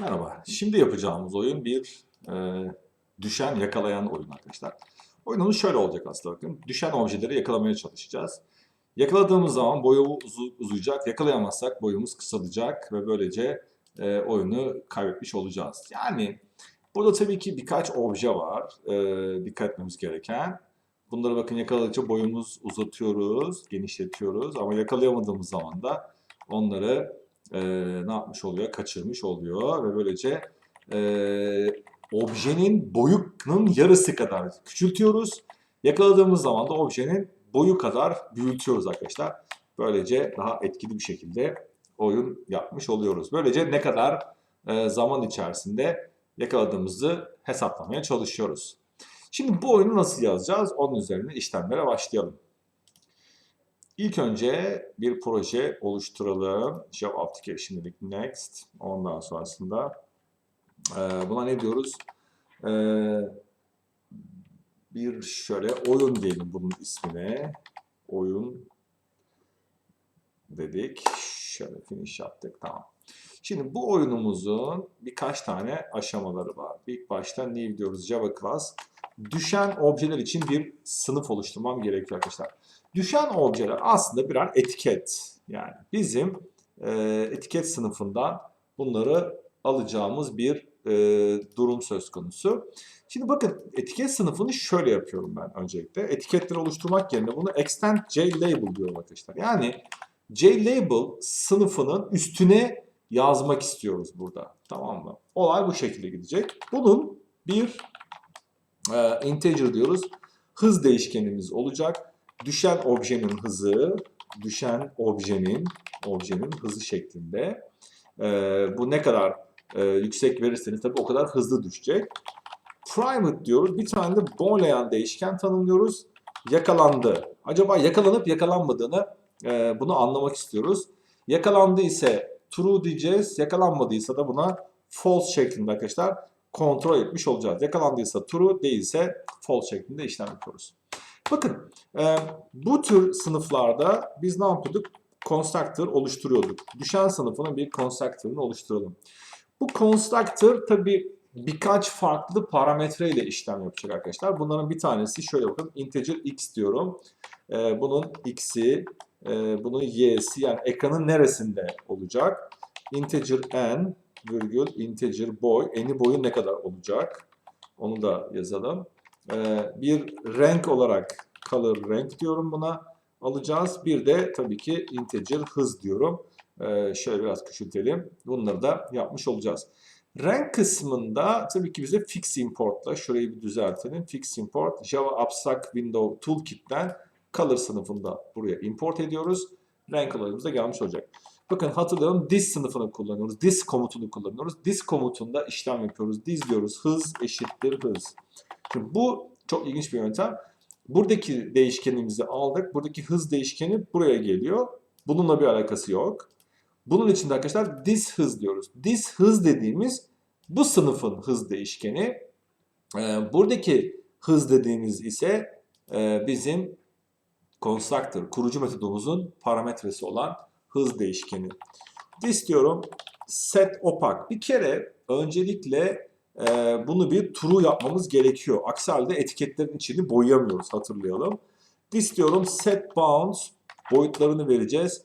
Merhaba. Şimdi yapacağımız oyun bir e, düşen yakalayan oyun arkadaşlar. Oyunumuz şöyle olacak aslında bakın. Düşen objeleri yakalamaya çalışacağız. Yakaladığımız zaman boyu uzu- uzayacak. Yakalayamazsak boyumuz kısalacak ve böylece e, oyunu kaybetmiş olacağız. Yani burada tabii ki birkaç obje var e, dikkat etmemiz gereken. Bunları bakın yakaladıkça boyumuz uzatıyoruz, genişletiyoruz ama yakalayamadığımız zaman da onları e, ne yapmış oluyor? Kaçırmış oluyor ve böylece e, objenin boyunun yarısı kadar küçültüyoruz. Yakaladığımız zaman da objenin boyu kadar büyütüyoruz arkadaşlar. Böylece daha etkili bir şekilde oyun yapmış oluyoruz. Böylece ne kadar e, zaman içerisinde yakaladığımızı hesaplamaya çalışıyoruz. Şimdi bu oyunu nasıl yazacağız? Onun üzerine işlemlere başlayalım. İlk önce bir proje oluşturalım. Job application dedik next. Ondan sonrasında e, buna ne diyoruz? E, bir şöyle oyun diyelim bunun ismine. Oyun dedik. Şöyle finish yaptık. Tamam. Şimdi bu oyunumuzun birkaç tane aşamaları var. İlk başta new diyoruz Java class. Düşen objeler için bir sınıf oluşturmam gerekiyor arkadaşlar. Düşen objeler aslında birer etiket. Yani bizim e, etiket sınıfından bunları alacağımız bir e, durum söz konusu. Şimdi bakın etiket sınıfını şöyle yapıyorum ben öncelikle. Etiketleri oluşturmak yerine bunu extend JLabel diyorum arkadaşlar. Yani JLabel sınıfının üstüne yazmak istiyoruz burada. Tamam mı? Olay bu şekilde gidecek. Bunun bir e, integer diyoruz. Hız değişkenimiz olacak. Düşen objenin hızı, düşen objenin objenin hızı şeklinde. E, bu ne kadar e, yüksek verirseniz tabii o kadar hızlı düşecek. Private diyoruz. Bir tane de boolean değişken tanımlıyoruz. Yakalandı. Acaba yakalanıp yakalanmadığını e, bunu anlamak istiyoruz. Yakalandı ise true diyeceğiz. Yakalanmadıysa da buna false şeklinde arkadaşlar kontrol etmiş olacağız. Yakalandıysa true değilse false şeklinde işlem yapıyoruz. Bakın e, bu tür sınıflarda biz ne yapıyorduk? Constructor oluşturuyorduk. Düşen sınıfının bir constructor'ını oluşturalım. Bu constructor tabi birkaç farklı parametre ile işlem yapacak arkadaşlar. Bunların bir tanesi şöyle bakın integer x diyorum. E, bunun x'i, e, bunun y'si yani ekranın neresinde olacak? Integer n virgül integer boy. N'i boyu ne kadar olacak? Onu da yazalım. Ee, bir renk olarak color renk diyorum buna alacağız. Bir de tabii ki integer hız diyorum. Ee, şöyle biraz küçültelim. Bunları da yapmış olacağız. Renk kısmında tabii ki bize fix importla şurayı bir düzeltelim. Fix import Java Abstract Window Toolkit'ten color sınıfında buraya import ediyoruz. Renk olayımız gelmiş olacak. Bakın hatırlayalım this sınıfını kullanıyoruz. This komutunu kullanıyoruz. This komutunda işlem yapıyoruz. This diyoruz. Hız eşittir hız. Şimdi bu çok ilginç bir yöntem. Buradaki değişkenimizi aldık. Buradaki hız değişkeni buraya geliyor. Bununla bir alakası yok. Bunun için de arkadaşlar this hız diyoruz. This hız dediğimiz bu sınıfın hız değişkeni. Ee, buradaki hız dediğimiz ise e, bizim constructor, kurucu metodumuzun parametresi olan hız değişkeni. This diyorum set opak. Bir kere öncelikle e, bunu bir true yapmamız gerekiyor. Aksi halde etiketlerin içini boyayamıyoruz hatırlayalım. This diyorum set bounds boyutlarını vereceğiz.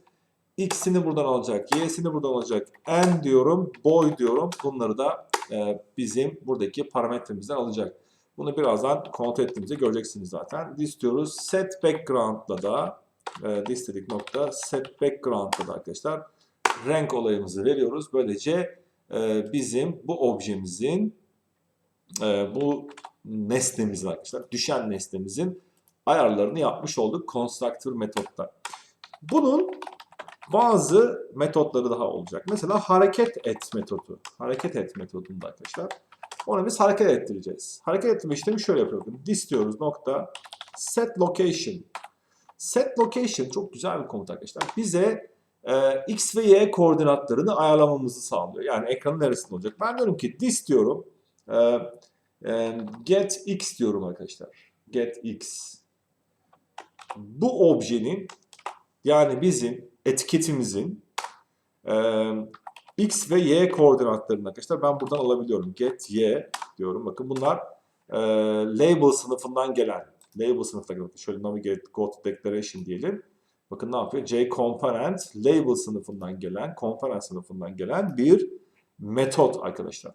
X'ini buradan alacak, Y'sini buradan alacak. N diyorum, boy diyorum. Bunları da e, bizim buradaki parametremizden alacak. Bunu birazdan kontrol ettiğimizde göreceksiniz zaten. This diyoruz. Set background'la da e, this dedik nokta set background'la da arkadaşlar renk olayımızı veriyoruz. Böylece e, bizim bu objemizin e, bu nesnemizin arkadaşlar düşen nesnemizin ayarlarını yapmış olduk constructor metotta. Bunun bazı metotları daha olacak. Mesela hareket et metodu. Hareket et metodunda arkadaşlar. Onu biz hareket ettireceğiz. Hareket ettirme işlemi şöyle yapıyoruz. This diyoruz nokta set location. Set location çok güzel bir komut arkadaşlar. Bize e, x ve y koordinatlarını ayarlamamızı sağlıyor. Yani ekranın neresinde olacak? Ben diyorum ki this diyorum. E, e, get x diyorum arkadaşlar. Get x. Bu objenin yani bizim etiketimizin e, X ve Y koordinatlarını arkadaşlar ben buradan alabiliyorum. Get Y diyorum. Bakın bunlar e, label sınıfından gelen. Label sınıfından gelen. Şöyle navigate go to declaration diyelim. Bakın ne yapıyor? J component label sınıfından gelen, component sınıfından gelen bir metot arkadaşlar.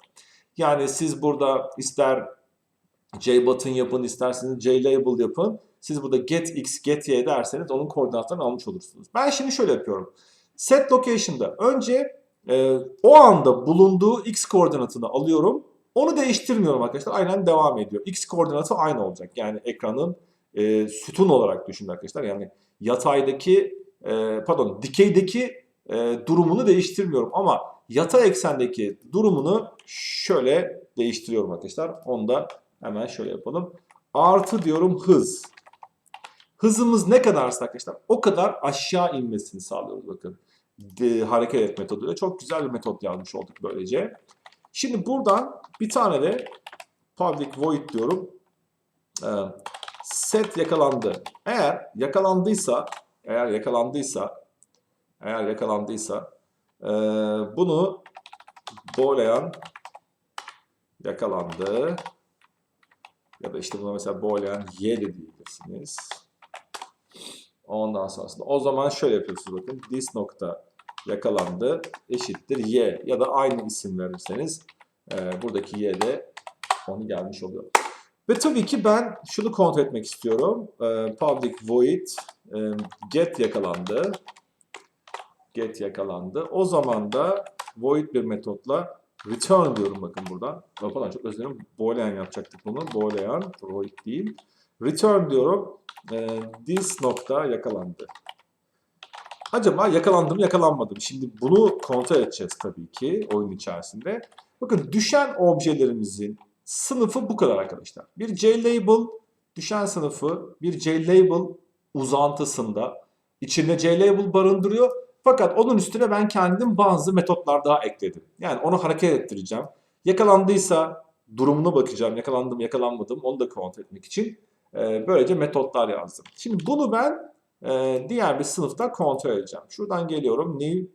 Yani siz burada ister JButton yapın, isterseniz JLabel yapın. Siz burada get x, get y derseniz onun koordinatlarını almış olursunuz. Ben şimdi şöyle yapıyorum. Set location'da önce e, o anda bulunduğu x koordinatını alıyorum. Onu değiştirmiyorum arkadaşlar. Aynen devam ediyor. X koordinatı aynı olacak. Yani ekranın e, sütun olarak düşünün arkadaşlar. Yani yataydaki, e, pardon dikeydeki e, durumunu değiştirmiyorum. Ama yatay eksendeki durumunu şöyle değiştiriyorum arkadaşlar. Onu da hemen şöyle yapalım. Artı diyorum hız. Hızımız ne kadarsa arkadaşlar o kadar aşağı inmesini sağlıyoruz bakın. De, hareket et metoduyla. Çok güzel bir metot yazmış olduk böylece. Şimdi buradan bir tane de public void diyorum. Ee, set yakalandı. Eğer yakalandıysa eğer yakalandıysa eğer yakalandıysa e, bunu boğlayan yakalandı ya da işte buna mesela boğlayan y de diyebilirsiniz. Ondan sonrasında o zaman şöyle yapıyorsunuz bakın. This nokta yakalandı eşittir y ya da aynı isim verirseniz e, buradaki y de onu gelmiş oluyor. Ve tabii ki ben şunu kontrol etmek istiyorum. E, public void e, get yakalandı. Get yakalandı. O zaman da void bir metotla return diyorum bakın buradan. Pardon çok özür dilerim. Boolean yapacaktık bunu. Boolean void değil. Return diyorum. E, this nokta yakalandı. Acaba yakalandım yakalanmadım. Şimdi bunu kontrol edeceğiz tabii ki oyun içerisinde. Bakın düşen objelerimizin sınıfı bu kadar arkadaşlar. Bir JLabel düşen sınıfı bir JLabel uzantısında içinde JLabel barındırıyor. Fakat onun üstüne ben kendim bazı metotlar daha ekledim. Yani onu hareket ettireceğim. Yakalandıysa durumuna bakacağım. Yakalandım yakalanmadım onu da kontrol etmek için. Ee, böylece metotlar yazdım. Şimdi bunu ben e, diğer bir sınıfta kontrol edeceğim. Şuradan geliyorum. New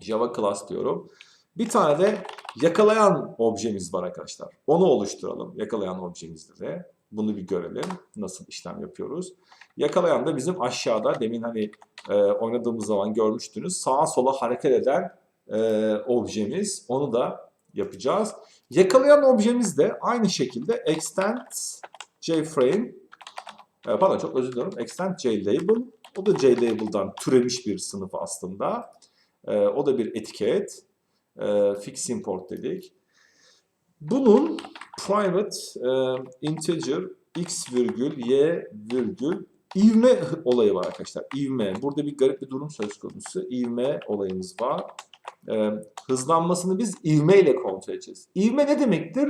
Java class diyorum. Bir tane de yakalayan objemiz var arkadaşlar. Onu oluşturalım. Yakalayan objemizde de. Bunu bir görelim. Nasıl işlem yapıyoruz. Yakalayan da bizim aşağıda demin hani e, oynadığımız zaman görmüştünüz. Sağa sola hareket eden e, objemiz. Onu da yapacağız. Yakalayan objemiz de aynı şekilde extend jframe e, pardon çok özür diliyorum. Extend JLabel. O da JLabel'dan türemiş bir sınıf aslında. E, o da bir etiket. E, fix import dedik. Bunun private e, integer x virgül y virgül ivme olayı var arkadaşlar. İvme. Burada bir garip bir durum söz konusu. İvme olayımız var. E, hızlanmasını biz ivme ile kontrol edeceğiz. İvme ne demektir?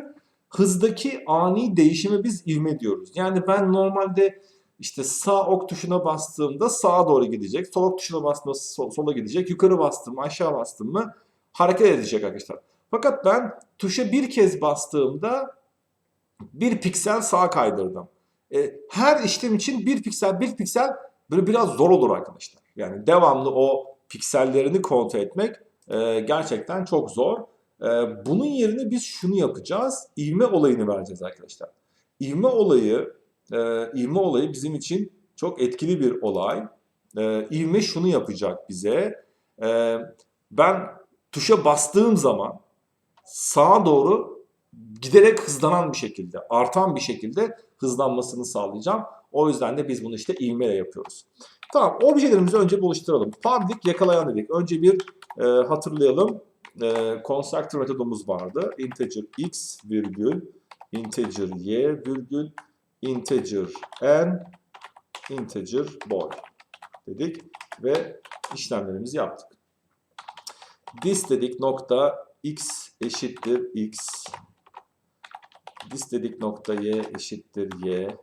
Hızdaki ani değişime biz ivme diyoruz. Yani ben normalde işte sağ ok tuşuna bastığımda sağa doğru gidecek. Sol ok tuşuna bastığımda sola gidecek. Yukarı bastım aşağı bastım mı hareket edecek arkadaşlar. Fakat ben tuşa bir kez bastığımda bir piksel sağa kaydırdım. E, her işlem için bir piksel bir piksel böyle biraz zor olur arkadaşlar. Yani devamlı o piksellerini kontrol etmek e, gerçekten çok zor. E, bunun yerine biz şunu yapacağız. İvme olayını vereceğiz arkadaşlar. İvme olayı, e, ivme olayı bizim için çok etkili bir olay. E, ivme şunu yapacak bize. E, ben tuşa bastığım zaman sağa doğru giderek hızlanan bir şekilde, artan bir şekilde hızlanmasını sağlayacağım. O yüzden de biz bunu işte ivmeyle yapıyoruz. Tamam, objelerimizi önce bir oluşturalım. Public yakalayan dedik. Önce bir e, hatırlayalım. E, constructor metodumuz vardı. Integer x virgül, integer y virgül, integer n, integer boy dedik ve işlemlerimizi yaptık. This dedik nokta x eşittir x. This dedik nokta y eşittir y.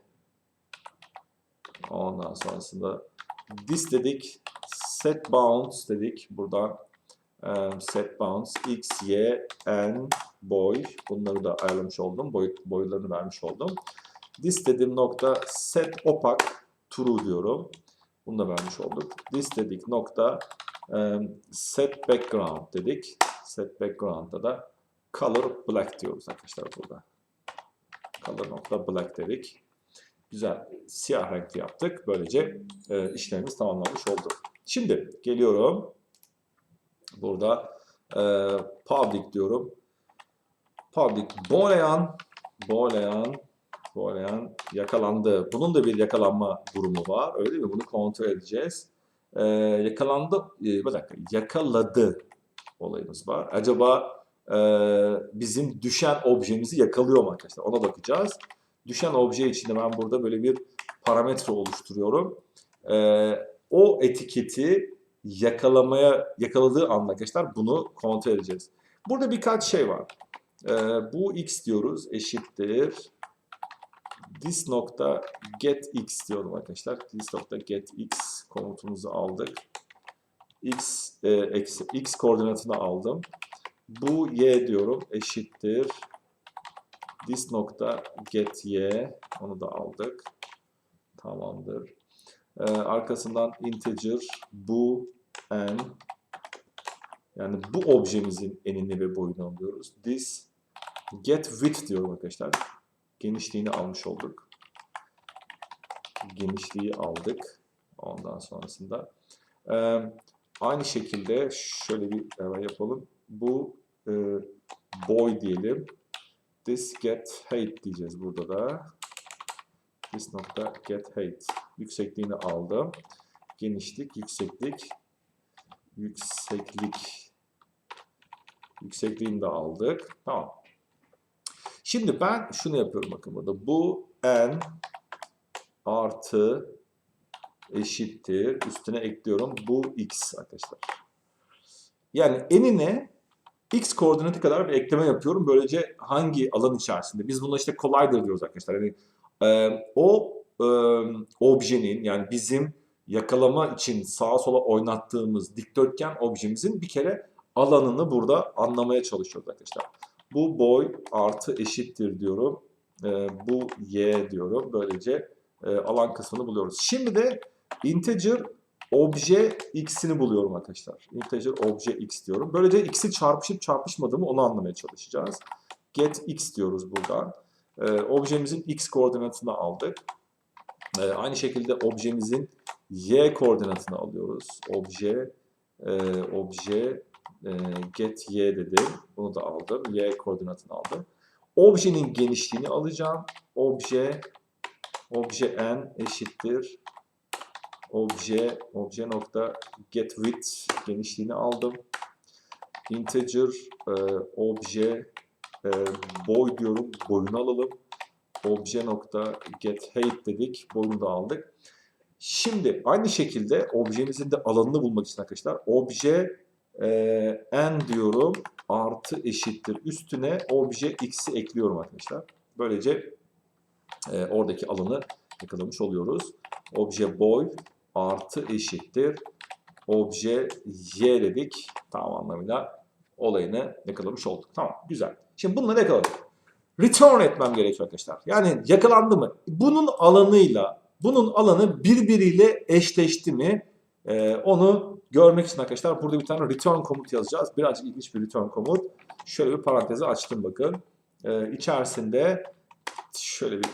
Ondan sonrasında this dedik set bounds dedik buradan set bounds x, y, n, boy bunları da ayarlamış oldum. Boy, boylarını vermiş oldum. This dediğim nokta set opaque true diyorum. Bunu da vermiş olduk. This dedik nokta set background dedik. Set background'da da color black diyoruz arkadaşlar burada. Color nokta black dedik. Güzel siyah renkli yaptık. Böylece e, işlemimiz tamamlanmış oldu. Şimdi geliyorum. Burada e, public diyorum. Public Boleyan Boleyan Boleyan yakalandı. Bunun da bir yakalanma durumu var. Öyle mi? Bunu kontrol edeceğiz. Ee, yakalandı. e, bir dakika. Yakaladı olayımız var. Acaba e, bizim düşen objemizi yakalıyor mu arkadaşlar? Ona bakacağız. Düşen obje için de ben burada böyle bir parametre oluşturuyorum. Ee, o etiketi yakalamaya yakaladığı anda arkadaşlar bunu kontrol edeceğiz. Burada birkaç şey var. Ee, bu x diyoruz eşittir this nokta get x diyorum arkadaşlar. This nokta get x komutumuzu aldık. X e, eksi x koordinatını aldım. Bu y diyorum eşittir this nokta get y onu da aldık. Tamamdır. Ee, arkasından integer bu n yani bu objemizin enini ve boyunu alıyoruz. This get width diyorum arkadaşlar. Genişliğini almış olduk. Genişliği aldık. Ondan sonrasında. Ee, aynı şekilde şöyle bir hemen yapalım. Bu e, boy diyelim. This get height diyeceğiz burada da. This nokta get height. Yüksekliğini aldım. Genişlik, yükseklik, yükseklik. Yüksekliğini de aldık. Tamam. Şimdi ben şunu yapıyorum bakın burada. Bu n artı eşittir. Üstüne ekliyorum. Bu x arkadaşlar. Yani enine x koordinatı kadar bir ekleme yapıyorum. Böylece hangi alan içerisinde? Biz buna işte collider diyoruz arkadaşlar. Yani e, o e, objenin yani bizim yakalama için sağa sola oynattığımız dikdörtgen objemizin bir kere alanını burada anlamaya çalışıyoruz arkadaşlar. Bu boy artı eşittir diyorum. E, bu y diyorum. Böylece e, alan kısmını buluyoruz. Şimdi de integer obje x'ini buluyorum arkadaşlar. Integer obje x diyorum. Böylece x'i çarpışıp çarpışmadığımı onu anlamaya çalışacağız. Get x diyoruz buradan. E, objemizin x koordinatını aldık. E, aynı şekilde objemizin y koordinatını alıyoruz. Obje e, obje e, get y dedim. Bunu da aldım. Y koordinatını aldım. Objenin genişliğini alacağım. Obje obje n eşittir obje obje nokta get width genişliğini aldım. Integer e, obje e, boy diyorum. Boyunu alalım. Obje nokta get height dedik. Boyunu da aldık. Şimdi aynı şekilde objemizin de alanını bulmak için arkadaşlar obje e, n diyorum artı eşittir. Üstüne obje x'i ekliyorum arkadaşlar. Böylece e, oradaki alanı yakalamış oluyoruz. Obje boy artı eşittir. Obje y dedik. Tam anlamıyla olayını yakalamış olduk. Tamam güzel. Şimdi bunları yakaladık. Return etmem gerekiyor arkadaşlar. Yani yakalandı mı? Bunun alanıyla bunun alanı birbiriyle eşleşti mi? Ee, onu görmek için arkadaşlar burada bir tane return komut yazacağız. Birazcık ilginç bir return komut. Şöyle bir parantezi açtım bakın. Ee, içerisinde şöyle bir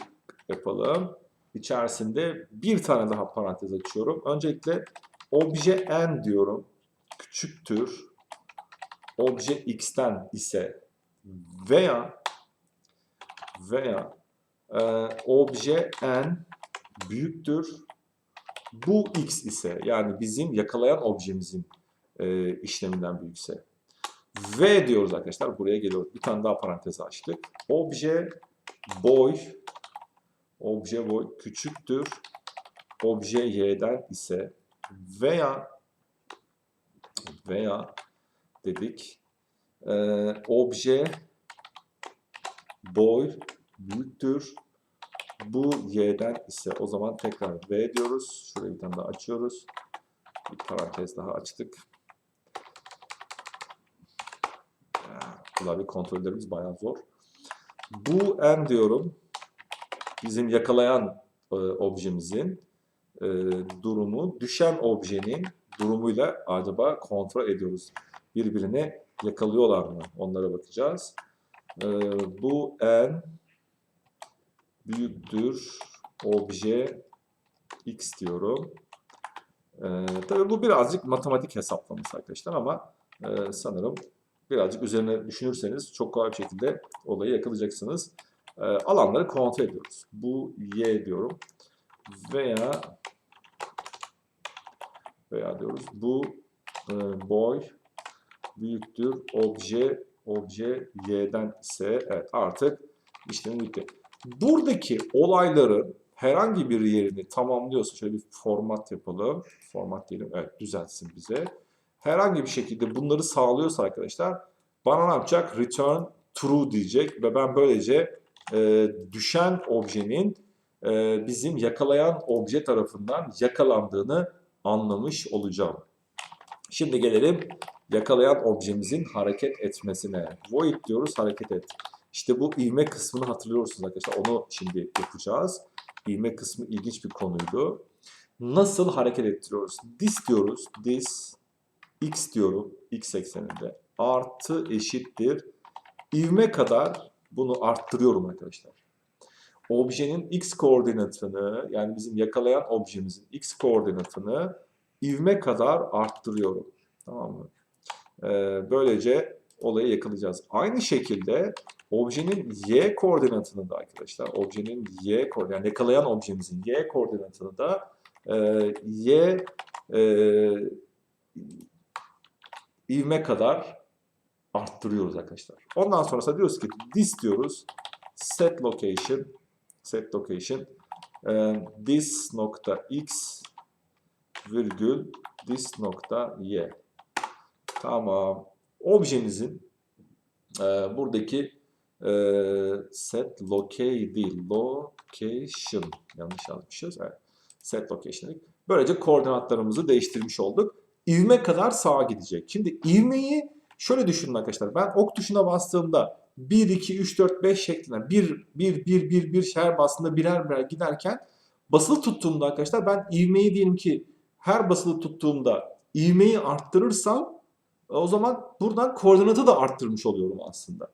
yapalım. İçerisinde bir tane daha parantez açıyorum. Öncelikle obje n diyorum. Küçüktür. Obje x'ten ise veya veya e, obje n büyüktür. Bu x ise yani bizim yakalayan objemizin e, işleminden büyükse. V diyoruz arkadaşlar. Buraya geliyoruz. Bir tane daha parantez açtık. Obje boy obje boy küçüktür. Obje y'den ise veya veya dedik. E, obje boy büyüktür. Bu y'den ise o zaman tekrar v diyoruz. Şurayı bir tane daha açıyoruz. Bir parantez daha açtık. Klavye kontrollerimiz bayağı zor. Bu n diyorum. Bizim yakalayan e, objemizin e, durumu düşen objenin durumuyla acaba kontrol ediyoruz. Birbirine yakalıyorlar mı? Onlara bakacağız. Ee, bu n büyüktür obje x diyorum. Ee, tabii bu birazcık matematik hesaplaması arkadaşlar ama e, sanırım birazcık üzerine düşünürseniz çok kolay bir şekilde olayı yakalayacaksınız. Ee, alanları kontrol ediyoruz. Bu y diyorum. Veya veya diyoruz bu e, boy büyüktür obje obje y'den ise evet artık işlemi bitti. Buradaki olayların herhangi bir yerini tamamlıyorsa şöyle bir format yapalım. Format diyelim. Evet düzeltsin bize. Herhangi bir şekilde bunları sağlıyorsa arkadaşlar bana ne yapacak? Return true diyecek ve ben böylece e, düşen objenin e, bizim yakalayan obje tarafından yakalandığını anlamış olacağım. Şimdi gelelim yakalayan objemizin hareket etmesine. Void diyoruz hareket et. İşte bu ivme kısmını hatırlıyorsunuz arkadaşlar. Onu şimdi yapacağız. İvme kısmı ilginç bir konuydu. Nasıl hareket ettiriyoruz? This diyoruz. This x diyorum x ekseninde. Artı eşittir. İvme kadar bunu arttırıyorum arkadaşlar. Objenin x koordinatını yani bizim yakalayan objemizin x koordinatını ivme kadar arttırıyorum. Tamam mı? Ee, böylece olayı yakalayacağız. Aynı şekilde objenin y koordinatını da arkadaşlar, objenin y koordinatını, yani yakalayan objemizin y koordinatını da e, y e, ivme kadar arttırıyoruz arkadaşlar. Ondan sonrasında diyoruz ki this diyoruz, set location, set location, e, this nokta x virgül this nokta y. Tamam. Objemizin e, buradaki e, set locate location yanlış yazmışız. Evet. Set location. Böylece koordinatlarımızı değiştirmiş olduk. İvme kadar sağa gidecek. Şimdi ivmeyi şöyle düşünün arkadaşlar. Ben ok tuşuna bastığımda 1, 2, 3, 4, 5 şeklinde 1, 1, 1, 1, 1 her bastığında birer birer giderken basılı tuttuğumda arkadaşlar ben ivmeyi diyelim ki her basılı tuttuğumda ivmeyi arttırırsam o zaman buradan koordinatı da arttırmış oluyorum aslında.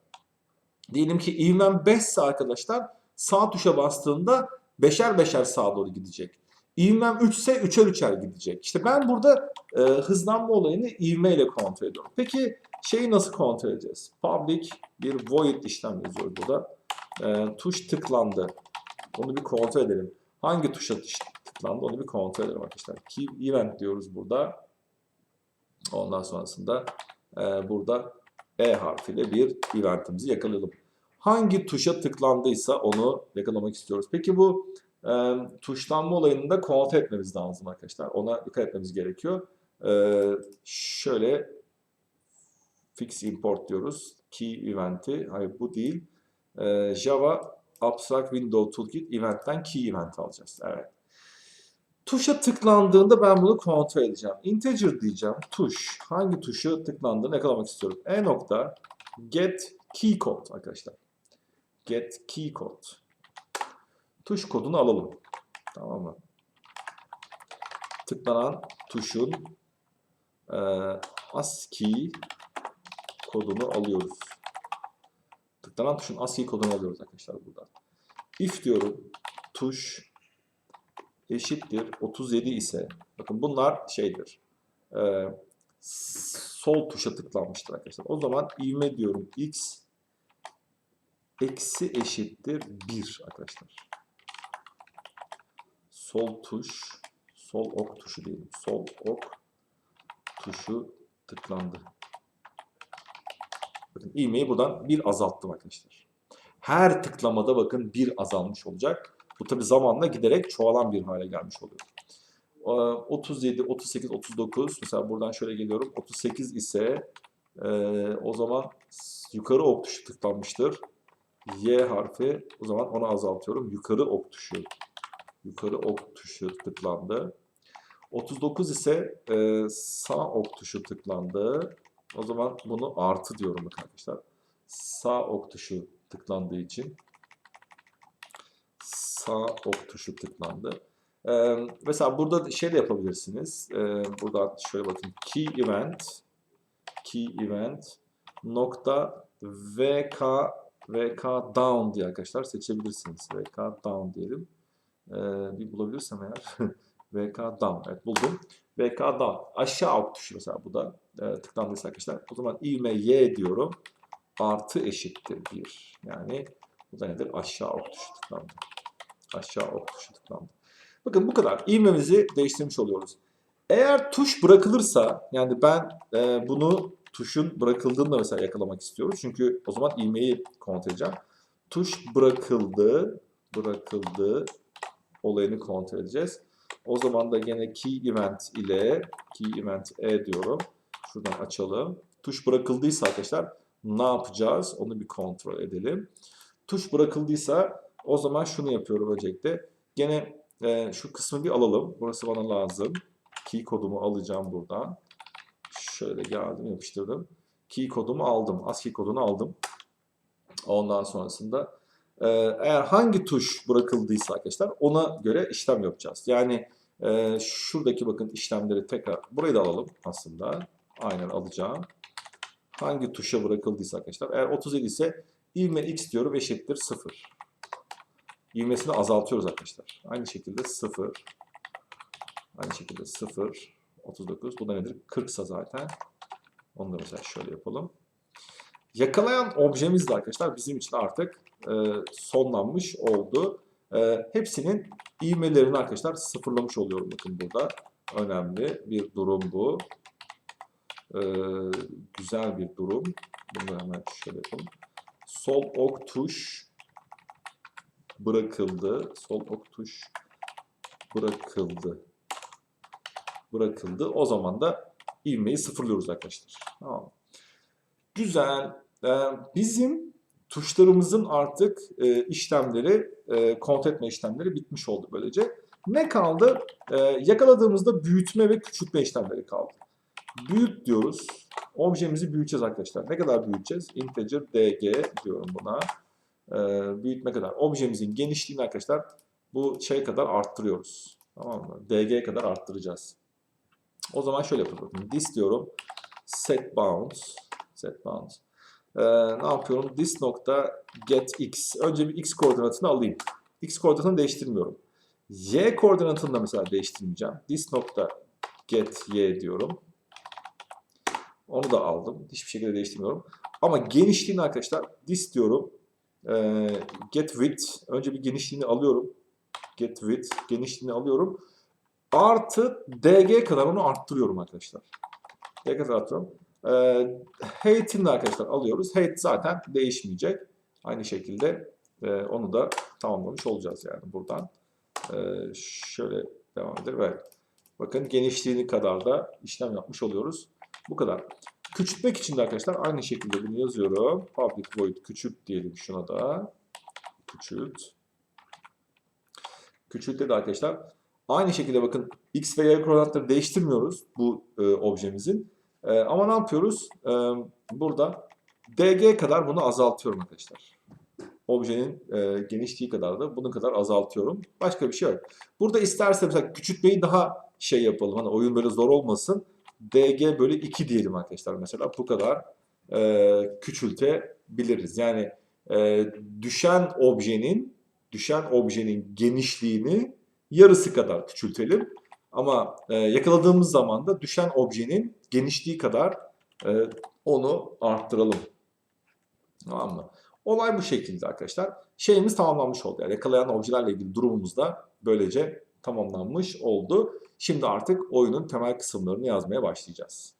Diyelim ki ivmem 5 ise arkadaşlar sağ tuşa bastığımda beşer beşer sağa doğru gidecek. İvmem 3 ise 3'er 3'er gidecek. İşte ben burada e, hızlanma olayını ivme ile kontrol ediyorum. Peki şeyi nasıl kontrol edeceğiz? Public bir void işlem yazıyoruz burada. E, tuş tıklandı. Onu bir kontrol edelim. Hangi tuşa tıklandı onu bir kontrol edelim arkadaşlar. Key event diyoruz burada. Ondan sonrasında e, burada E harfiyle bir eventimizi yakalayalım. Hangi tuşa tıklandıysa onu yakalamak istiyoruz. Peki bu e, tuşlanma olayını da kontrol etmemiz lazım arkadaşlar. Ona dikkat etmemiz gerekiyor. E, şöyle fix import diyoruz. Key event'i. Hayır bu değil. E, Java Abstract Window Toolkit event'ten key event alacağız. Evet. Tuşa tıklandığında ben bunu kontrol edeceğim. Integer diyeceğim. Tuş. Hangi tuşa tıklandığını yakalamak istiyorum. E nokta get key code arkadaşlar. Get key code. Tuş kodunu alalım. Tamam mı? Tıklanan tuşun e, ASCII kodunu alıyoruz. Tıklanan tuşun ASCII kodunu alıyoruz arkadaşlar burada. If diyorum. Tuş eşittir 37 ise bakın bunlar şeydir e, sol tuşa tıklanmıştır arkadaşlar. O zaman ivme diyorum x eksi eşittir 1 arkadaşlar. Sol tuş sol ok tuşu diyelim. Sol ok tuşu tıklandı. Bakın ivmeyi buradan bir azalttım arkadaşlar. Her tıklamada bakın bir azalmış olacak. Bu tabi zamanla giderek çoğalan bir hale gelmiş oluyor. 37, 38, 39 mesela buradan şöyle geliyorum. 38 ise e, o zaman yukarı ok tuşu tıklanmıştır. Y harfi o zaman onu azaltıyorum. Yukarı ok tuşu yukarı ok tuşu tıklandı. 39 ise e, sağ ok tuşu tıklandı. O zaman bunu artı diyorum arkadaşlar. Sağ ok tuşu tıklandığı için sağ ok tuşu tıklandı. Ee, mesela burada şey de yapabilirsiniz. Ee, buradan şöyle bakın. Key event key event nokta vk vk down diye arkadaşlar seçebilirsiniz. vk down diyelim. Ee, bir bulabilirsem eğer. vk down. Evet buldum. Vk down. Aşağı ok tuşu mesela bu da e, tıklandıysa arkadaşlar. O zaman ivme y diyorum. Artı eşittir 1. Yani bu da nedir? Aşağı ok tuşu tıklandı. Aşağı ok tuşu tıklandı. Bakın bu kadar. İvmemizi değiştirmiş oluyoruz. Eğer tuş bırakılırsa yani ben e, bunu tuşun bırakıldığında mesela yakalamak istiyorum. Çünkü o zaman ivmeyi kontrol edeceğim. Tuş bırakıldı, bırakıldı olayını kontrol edeceğiz. O zaman da gene key event ile key event e diyorum. Şuradan açalım. Tuş bırakıldıysa arkadaşlar ne yapacağız? Onu bir kontrol edelim. Tuş bırakıldıysa o zaman şunu yapıyorum öncelikle. Gene e, şu kısmı bir alalım. Burası bana lazım. Key kodumu alacağım buradan. Şöyle geldim yapıştırdım. Key kodumu aldım. ASCII kodunu aldım. Ondan sonrasında e, eğer hangi tuş bırakıldıysa arkadaşlar ona göre işlem yapacağız. Yani e, şuradaki bakın işlemleri tekrar burayı da alalım aslında. Aynen alacağım. Hangi tuşa bırakıldıysa arkadaşlar. Eğer 37 ise ivme x diyorum eşittir 0. İvmesini azaltıyoruz arkadaşlar. Aynı şekilde 0. Aynı şekilde 0. 39. Bu da nedir? 40 ise zaten. Onu da mesela şöyle yapalım. Yakalayan objemiz de arkadaşlar bizim için artık e, sonlanmış oldu. E, hepsinin ivmelerini arkadaşlar sıfırlamış oluyorum bakın burada. Önemli bir durum bu. E, güzel bir durum. Bunu hemen şöyle yapalım. Sol ok tuş bırakıldı. Sol ok tuş bırakıldı. Bırakıldı. O zaman da ivmeyi sıfırlıyoruz arkadaşlar. Tamam. Güzel. Ee, bizim tuşlarımızın artık e, işlemleri, e, kontrol etme işlemleri bitmiş oldu böylece. Ne kaldı? Ee, yakaladığımızda büyütme ve küçültme işlemleri kaldı. Büyüt diyoruz. Objemizi büyüteceğiz arkadaşlar. Ne kadar büyüteceğiz? Integer dg diyorum buna. Ee, büyütme kadar. Objemizin genişliğini arkadaşlar bu şey kadar arttırıyoruz. Tamam mı? dg kadar arttıracağız. O zaman şöyle yapalım. This diyorum. Set bounds. Set bounds. Ee, ne yapıyorum? This nokta get x. Önce bir x koordinatını alayım. X koordinatını değiştirmiyorum. Y koordinatını da mesela değiştirmeyeceğim. This nokta get y diyorum. Onu da aldım. Hiçbir şekilde değiştirmiyorum. Ama genişliğini arkadaşlar this diyorum. Ee, get width. Önce bir genişliğini alıyorum. Get width. Genişliğini alıyorum. Artı dg kadar onu arttırıyorum arkadaşlar. dg kadar arttırıyorum. Ee, height'ini arkadaşlar alıyoruz. Height zaten değişmeyecek. Aynı şekilde e, onu da tamamlamış olacağız yani buradan. Ee, şöyle devam edelim. Evet. Bakın genişliğini kadar da işlem yapmış oluyoruz. Bu kadar. Küçültmek için de arkadaşlar aynı şekilde bunu yazıyorum. Public void küçült diyelim şuna da. Küçült. Küçültte de arkadaşlar aynı şekilde bakın x ve y koordinatları değiştirmiyoruz bu e, objemizin. E, ama ne yapıyoruz? E, burada dg kadar bunu azaltıyorum arkadaşlar. Objenin e, genişliği kadar da bunun kadar azaltıyorum. Başka bir şey yok. Burada isterse mesela küçültmeyi daha şey yapalım. Hani oyun böyle zor olmasın. dg bölü 2 diyelim arkadaşlar mesela. Bu kadar e, küçültebiliriz. Yani e, düşen objenin düşen objenin genişliğini yarısı kadar küçültelim. Ama e, yakaladığımız zaman da düşen objenin genişliği kadar e, onu arttıralım. Tamam mı? Olay bu şekilde arkadaşlar. Şeyimiz tamamlanmış oldu. Yani yakalayan objelerle ilgili durumumuz da böylece tamamlanmış oldu. Şimdi artık oyunun temel kısımlarını yazmaya başlayacağız.